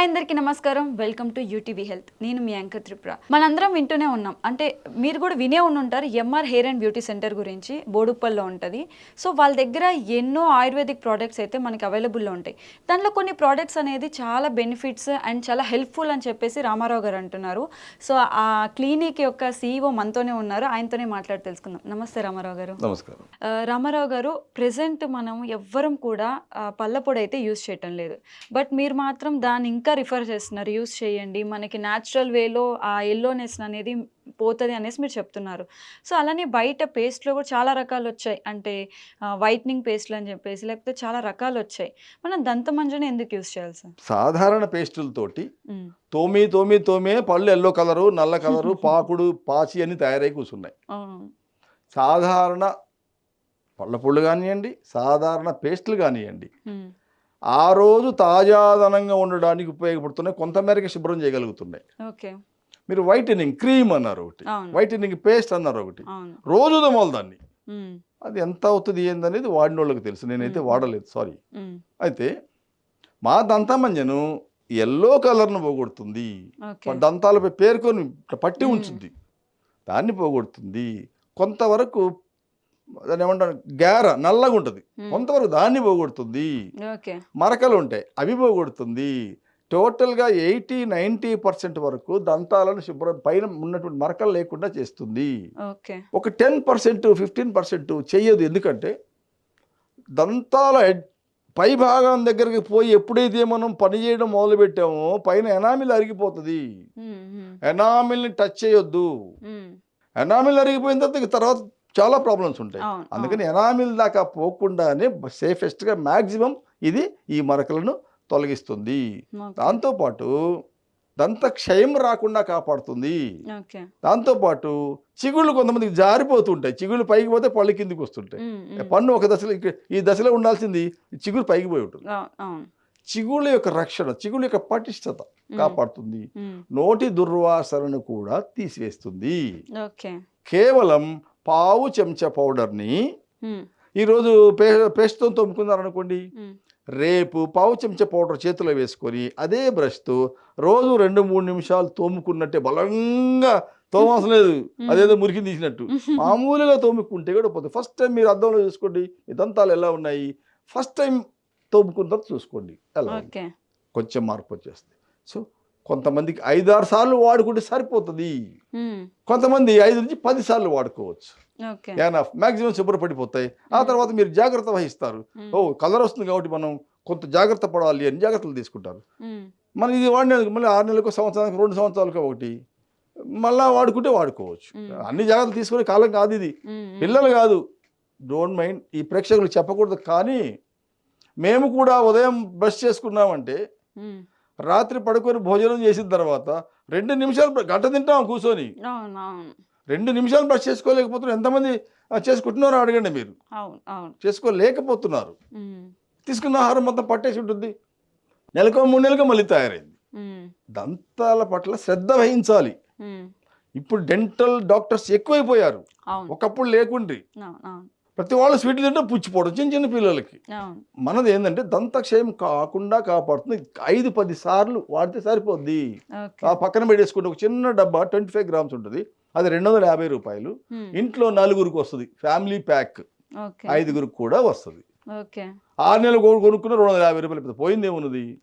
Hi అందరికీ నమస్కారం. Welcome to UTV health. నేను మీ యాంకర్ త్రిపుర. మనందరం వింటూనే ఉన్నాం. అంటే మీరు కూడా వినే ఉండుంటారు MR hair and beauty centre గురించి. బోడుప్పల్లో ఉంటుంది. సో వాళ్ళ దగ్గర ఎన్నో ఆయుర్వేదిక్ ప్రోడక్ట్స్ అయితే మనకి అవైలబుల్లో ఉంటాయి. దాంట్లో కొన్ని ప్రోడక్ట్స్ అనేది చాలా బెనిఫిట్స్ అండ్ చాలా హెల్ప్ఫుల్ అని చెప్పేసి రామారావు గారు అంటున్నారు. సో ఆ క్లినిక్ యొక్క సీఈఓ మనతోనే ఉన్నారు. ఆయనతోనే మాట్లాడి తెలుసుకుందాం. నమస్తే రామారావు గారు. నమస్కారం. రామారావు గారు ప్రెసెంట్ మనం ఎవ్వరం కూడా ఆ, పళ్ళ పొడి అయితే యూస్ చేయటం లేదు. బట్ మీరు మాత్రం దాన్ని ఇంకా రిఫర్ చేస్తున్నారు యూస్ చేయండి. మనకి న్యాచురల్ వేలో ఆ ఎల్లోనెస్ అనేది పోతుంది అనేసి మీరు చెప్తున్నారు. సో అలానే బయట పేస్ట్లో కూడా చాలా రకాలు వచ్చాయి. అంటే వైట్నింగ్ పేస్ట్లు అని చెప్పేసి లేకపోతే చాలా రకాలు వచ్చాయి. మనం దంతమంజుని ఎందుకు యూస్ చేయాలి సార్? సాధారణ పేస్టులతోటి తోమి తోమి తోమే పళ్ళు ఎల్లో కలరు నల్ల కలరు పాకుడు పాచి అని తయారై కూర్చున్నాయి. సాధారణ పళ్ళ పుళ్ళు కానివ్వండి సాధారణ పేస్టులు కానివ్వండి ఆ రోజు తాజాదనంగా ఉండడానికి ఉపయోగపడుతున్నాయి కొంతమేరకు శుభ్రం చేయగలుగుతున్నాయి. ఓకే. మీరు వైటనింగ్ క్రీమ్ అన్నారు ఒకటి వైటనింగ్ పేస్ట్ అన్నారు ఒకటి రోజు దమోలు దాన్ని. అది ఎంత అవుతుంది ఏందనేది వాడిన వాళ్ళకి తెలుసు నేనైతే. వాడలేదు సారీ. అయితే మా దంతమంజను ఎల్లో కలర్ను పోగొడుతుంది. దంతాలపై పేరుకొని పట్టి. ఉంచుద్ది. దాన్ని పోగొడుతుంది. కొంతవరకు దాన్ని ఏమంటారు గార నల్లగా ఉంటుంది. కొంతవరకు దాన్ని పోగొడుతుంది. మరకలు ఉంటాయి అవి పోగొడుతుంది. టోటల్గా ఎయిటీ నైంటీ పర్సెంట్ వరకు దంతాలను శుభ్రం పైన ఉన్నటువంటి మరకలు లేకుండా చేస్తుంది. ఒక టెన్ పర్సెంట్ ఫిఫ్టీన్ పర్సెంట్ చెయ్యదు. ఎందుకంటే దంతాల పై భాగం దగ్గరికి పోయి ఎప్పుడైతే మనం పని చేయడం మొదలుపెట్టామో పైన ఎనామిల్ అరిగిపోతుంది. ఎనామిల్ని టచ్ చేయొద్దు. ఎనామిల్ అరిగిపోయిన తర్వాత తర్వాత చాలా ప్రాబ్లమ్స్ ఉంటాయి. అందుకని ఎనామిల్ దాకా పోకుండానే సేఫెస్ట్గా మ్యాక్సిమం ఇది ఈ మరకలను తొలగిస్తుంది. దాంతోపాటు దంత క్షయం రాకుండా కాపాడుతుంది. దాంతోపాటు చిగుళ్ళు కొంతమందికి జారిపోతుంటాయి. చిగుళ్ళు పైకి పోతే పళ్ళు కిందికి వస్తుంటాయి. పన్ను ఒక దశలో ఈ దశలో ఉండాల్సింది చిగురు పైకి పోయి ఉంటుంది. చిగుళ్ళ యొక్క రక్షణ చిగుళ్ళ యొక్క పటిష్టత కాపాడుతుంది. నోటి దుర్వాసనను కూడా తీసివేస్తుంది. కేవలం పావు చెంచా పౌడర్ని ఈరోజు పే పేస్ట్తో తోముకున్నారనుకోండి. రేపు పావు చెంచా పౌడర్ చేతిలో వేసుకొని అదే బ్రష్తో రోజు రెండు మూడు నిమిషాలు తోముకున్నట్టే బలంగా తోమాల్సిన లేదు. అదేదో మురికి తీసినట్టు. మామూలుగా తోముకుంటే కూడా పోతుంది. ఫస్ట్ టైం మీరు అద్దంలో చూసుకోండి. మీ దంతాలు ఎలా ఉన్నాయి? ఫస్ట్ టైం తోముకున్న తర్వాత చూసుకోండి. ఎలా కొంచెం మార్పు వచ్చేస్తుంది. సో కొంతమందికి ఐదారు సార్లు వాడుకుంటే సరిపోతుంది. కొంతమంది ఐదు నుంచి పది సార్లు వాడుకోవచ్చు. ఎనఫ్ మ్యాక్సిమం శుభ్రపడిపోతాయి ఆ తర్వాత మీరు జాగ్రత్త వహిస్తారు. ఓ కలర్ వస్తుంది కాబట్టి మనం కొంత జాగ్రత్త పడాలి అని జాగ్రత్తలు తీసుకుంటారు. మనం ఇది వాడినందుకు మళ్ళీ ఆరు నెలలకు సంవత్సరానికి రెండు సంవత్సరాలకు ఒకటి మళ్ళా వాడుకుంటే వాడుకోవచ్చు. అన్ని జాగ్రత్తలు తీసుకునే కాలం కాదు ఇది. పిల్లలు కాదు. డోంట్ మైండ్ ఈ ప్రేక్షకులు చెప్పకూడదు కానీ మేము కూడా ఉదయం బ్రష్ చేసుకున్నామంటే రాత్రి పడుకొని భోజనం చేసిన తర్వాత రెండు నిమిషాలు గంట తింటాం కూర్చొని. రెండు నిమిషాలు బ్రష్ చేసుకోలేకపోతున్నారు. ఎంతమంది చేసుకుంటున్నారో అడగండి మీరు. చేసుకోలేకపోతున్నారు. తీసుకున్న ఆహారం మొత్తం పట్టేసి ఉంటుంది. నెలకో మూడు నెలలకు మళ్ళీ తయారైంది. దంతాల పట్ల శ్రద్ధ వహించాలి. ఇప్పుడు డెంటల్ డాక్టర్స్ ఎక్కువైపోయారు. ఒకప్పుడు లేకుండ్రి. ప్రతి వాళ్ళు స్వీట్లు తింటే పుచ్చిపోవడం చిన్న చిన్న పిల్లలకి. మనది ఏంటంటే దంతక్షయం కాకుండా కాపాడుతుంది. ఐదు పది సార్లు వాడితే సరిపోద్ది. ఆ పక్కన పెట్టేసుకుంటే ఒక చిన్న డబ్బా ట్వంటీ ఫైవ్ గ్రామ్స్ ఉంటుంది. అది రెండు వందల యాభై రూపాయలు. ఇంట్లో నలుగురికి వస్తుంది. Family pack. ఐదుగురికి కూడా వస్తుంది. ఆరు నెలలు కొను- కొనుక్కున్న రెండు వందల యాభై రూపాయలు పోయింది ఏమున్నది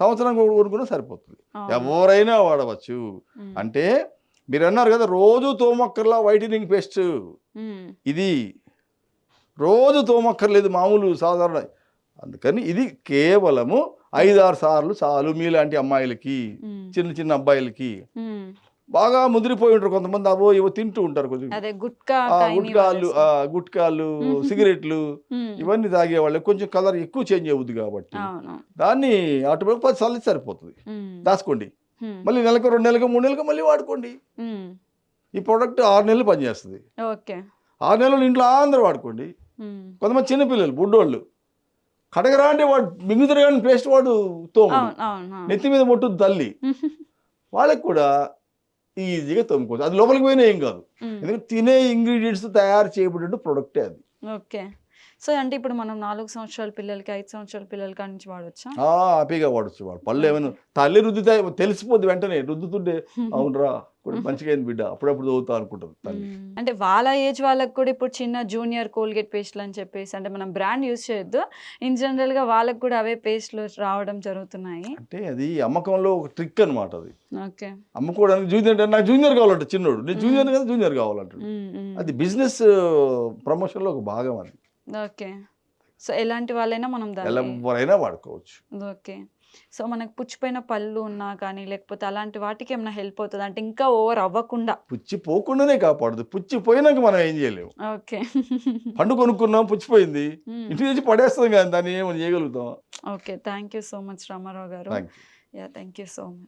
సంవత్సరం కొనుక్కున్నా సరిపోతుంది. ఎవరైనా వాడవచ్చు. అంటే మీరు అన్నారు కదా రోజు తోమక్కర్లా వైటనింగ్ పేస్ట్. ఇది రోజు తోమక్కర్లేదు మామూలు సాధారణ. అందుకని ఇది కేవలము ఐదారు సార్లు చాలు మీలాంటి అమ్మాయిలకి చిన్న చిన్న అబ్బాయిలకి. బాగా ముదిరిపోయి ఉంటారు కొంతమంది. అవో ఇవో తింటూ ఉంటారు కొంచెం గుట్కాలు. గుట్కాలు. సిగరెట్లు ఇవన్నీ తాగే వాళ్ళకి కొంచెం కలర్ ఎక్కువ చేంజ్ అవుద్ది కాబట్టి దాన్ని ఆటోమేటిక్ పది సార్లు సరిపోతుంది. దాచుకోండి. మళ్ళీ నెలకు రెండు నెలలకు మూడు నెలలకు మళ్ళీ వాడుకోండి. ఈ ప్రోడక్ట్ ఆరు నెలలు పనిచేస్తుంది. ఆరు నెలలు ఇంట్లో అందరూ వాడుకోండి. కొంతమంది చిన్నపిల్లలు బుడ్డోళ్ళు. కడగరా అంటే వాడు మింగుతారు కానీ పేస్ట్ వాడు తోము. నెత్తి మీద మొట్టు తల్లి. వాళ్ళకి కూడా ఈజీగా తోముకోవచ్చు. అది లోపలికి పోయినా ఏం కాదు. ఎందుకంటే తినే ఇంగ్రీడియంట్స్ తయారు చేయబడిన ప్రొడక్టే అది. ఓకే. సో అంటే ఇప్పుడు మనం నాలుగు సంవత్సరాల పిల్లలకి ఐదు సంవత్సరాల పిల్లలకి నుంచి వాడొచ్చా? ఆ, హ్యాపీగా వాడచ్చు వాడు. పళ్ళు ఏమైనా తల్లి రుద్దితే తెలిసిపోద్ది వెంటనే రుద్దుతుంటే అవునరా మంచిగా అయింది బిడ్డ అప్పుడప్పుడు చదువుతా అనుకుంటుంది తల్లి. అంటే వాళ్ళ ఏజ్ వాళ్ళకి కూడా ఇప్పుడు చిన్న జూనియర్ కోల్గేట్ పేస్ట్లు అని చెప్పేసి అంటే మనం బ్రాండ్ యూస్ చేయొద్దు. ఇన్ జనరల్గా వాళ్ళకి కూడా అవే పేస్ట్లు రావడం జరుగుతున్నాయి. అంటే అది అమ్మకంలో ఒక ట్రిక్ అన్నమాట అది. ఓకే. అమ్ముకోవడానికి జూనియర్ అంటే నాకు జూనియర్ కావాలంట చిన్నోడు. నేను జూనియర్ కదా జూనియర్ కావాలంటాడు. అది బిజినెస్ ప్రమోషన్లో ఒక భాగం అది. ఓకే. సో ఎలాంటి వాళ్ళైనా మనం ఎవరైనా వాడుకోవచ్చు. ఓకే. సో మనకు పుచ్చిపోయిన పళ్ళు ఉన్నా కానీ లేకపోతే అలాంటి వాటికి ఏమైనా హెల్ప్ అవుతుంది? అంటే ఇంకా ఓవర్ అవ్వకుండా. పుచ్చి పోకుండానే కాపాడదు. పుచ్చి పోయినాక మనం ఏం చేయలేము. ఓకే. పండు కొనుక్కున్నాం పుచ్చిపోయింది. ఇంటికి తెచ్చి పడేస్తాం కానీ దాన్ని ఏమని చేయగలుగుతాం. Okay. Thank you so much Ramarao garu. Yeah thank you so much.